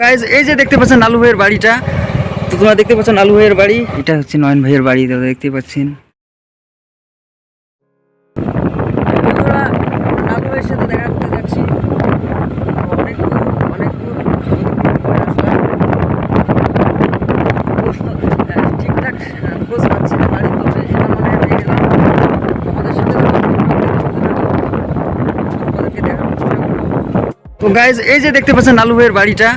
Guys এই যে দেখতে পাচ্ছেন আলু ভাইয়ের বাড়িটা, তো তোমরা দেখতে পাচ্ছেন আলু ভাইয়ের বাড়ি এটা হচ্ছে নয়ন ভাইয়ের বাড়ি দাদা দেখতে পাচ্ছেন দেখা ঠিকঠাক না। তো গাইজ এই যে দেখতে পাচ্ছেন আলু ভাইয়ের বাড়িটা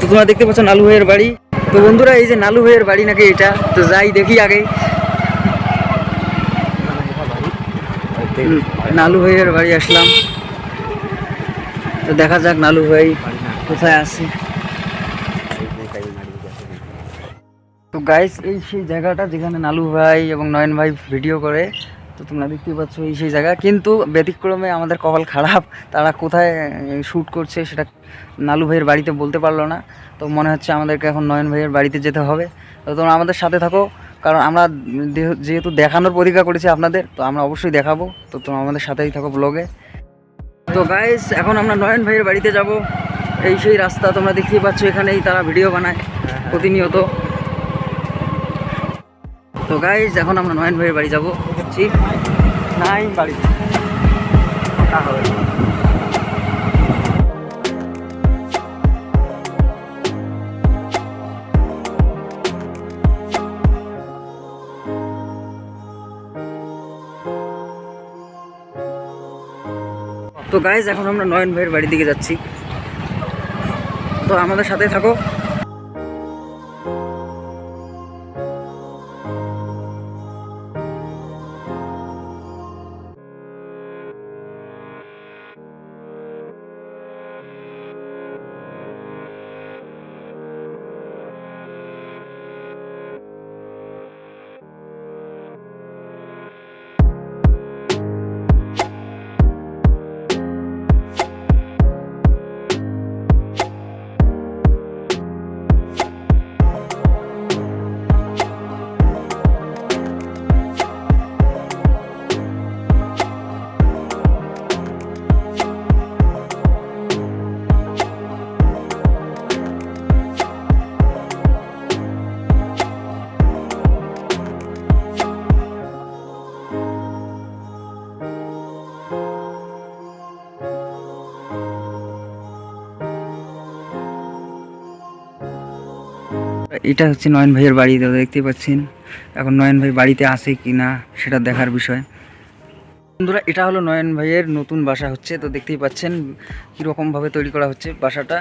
তো তোমরা দেখতে পাচ্ছ নালু ভাইয়ের বাড়ি। তো বন্ধুরা, এই যে নালু ভাইয়ের বাড়ি নাকি এটা? তো যাই দেখি আগে। নালু ভাইয়ের বাড়ি আসলাম। তো দেখা যাক নালু ভাই কোথায় আছে। তো গাইস এই সেই জায়গাটা যেখানে নালু ভাই এবং নয়ন ভাই ভিডিও করে তো তোমরা দেখতেই পাচ্ছ এই সেই জায়গা। কিন্তু ব্যতিক্রমে আমাদের কপাল খারাপ। তারা কোথায় শ্যুট করছে সেটা নালু ভাইয়ের বাড়িতে বলতে পারল না। তো মনে হচ্ছে আমাদেরকে এখন নয়ন ভাইয়ের বাড়িতে যেতে হবে। তো তোমরা আমাদের সাথে থাকো, কারণ আমরা যেহেতু দেখানোর প্রতিজ্ঞা করেছি আপনাদের, তো আমরা অবশ্যই দেখাবো। তো তোমরা আমাদের সাথেই থাকো ব্লগে তো গাইস এখন আমরা নয়ন ভাইয়ের বাড়িতে যাব। এই সেই রাস্তা তোমরা দেখতেই পাচ্ছ, এখানেই তারা ভিডিও বানায় প্রতিনিয়ত। তো গাইস এখন আমরা নয়ন ভাইয়ের বাড়ি যাব। দেখছি, নাই বাড়ি। তো গাইজ এখন আমরা নয়ন ভাইয়ের বাড়ির দিকে যাচ্ছি। তো আমাদের সাথে থাকো। এটা হচ্ছে নয়ন ভাইয়ের বাড়ি দাদা দেখতেই পাচ্ছেন। এখন নয়ন ভাই বাড়িতে আছে কি না, সেটা দেখার বিষয়। বন্ধুরা, এটা হলো নয়ন ভাইয়ের নতুন বাসা হচ্ছে, তো দেখতেই পাচ্ছেন কীরকমভাবে তৈরি করা হচ্ছে বাসাটা।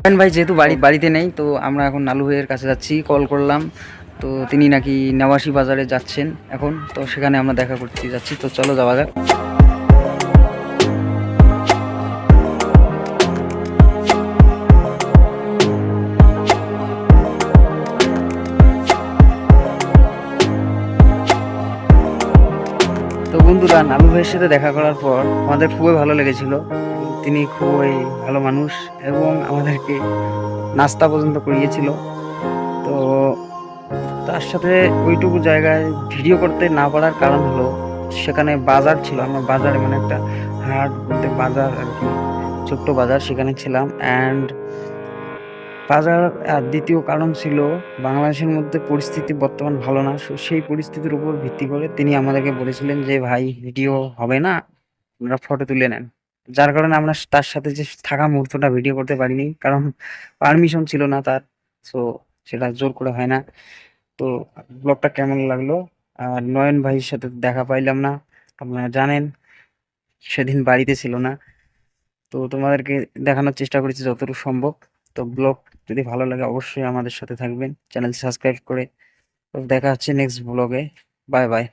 নয়ন ভাই যেহেতু বাড়ি, বাড়িতে নেই, তো আমরা এখন নালু ভাইয়ের কাছে যাচ্ছি, কল করলাম। তো তিনি নাকি নেওয়াশি বাজারে যাচ্ছেন এখন, তো সেখানে আমরা দেখা করতে যাচ্ছি। তো চলো যাওয়া যাক। বন্ধুরা ভাইয়ের সাথে দেখা করার পর আমাদের খুবই ভালো লেগেছিল। তিনি খুবই ভালো মানুষ এবং আমাদেরকে নাস্তা পর্যন্ত করিয়েছিল। তো তার সাথে ওইটুকু জায়গায় ভিডিও করতে না পারার কারণ হলো, সেখানে বাজার ছিল। আমরা বাজারে মানে একটা হাট বলতে বাজার আর কি, ছোট্ট বাজার সেখানে ছিলাম। অ্যান্ড আর দ্বিতীয় কারণ ছিল বাংলাদেশের মধ্যে পরিস্থিতি বর্তমান ভালো না। সেই পরিস্থিতির উপর ভিত্তি করে তিনি আমাদেরকে বলেছিলেন যে, ভাই ভিডিও হবে না আপনারা ফটো তুলে নেন। যার কারণে আমরা তার সাথে যে থাকা মুহূর্তটা ভিডিও করতে পারিনি, কারণ পারমিশন ছিল না তার। সো সেটা জোর করে হয় না। তো ব্লগটা কেমন লাগল? আর নয়ন ভাইয়ের সাথে দেখা পাইলাম না, আপনারা জানেন, সেদিন বাড়িতে ছিল না। তো তোমাদেরকে দেখানোর চেষ্টা করেছি যতটুকু সম্ভব। তো ব্লগ যদি ভালো লাগে অবশ্যই আমাদের সাথে থাকবেন। চ্যানেল সাবস্ক্রাইব করে। তো দেখা হচ্ছে নেক্সট ব্লগে। Bye bye.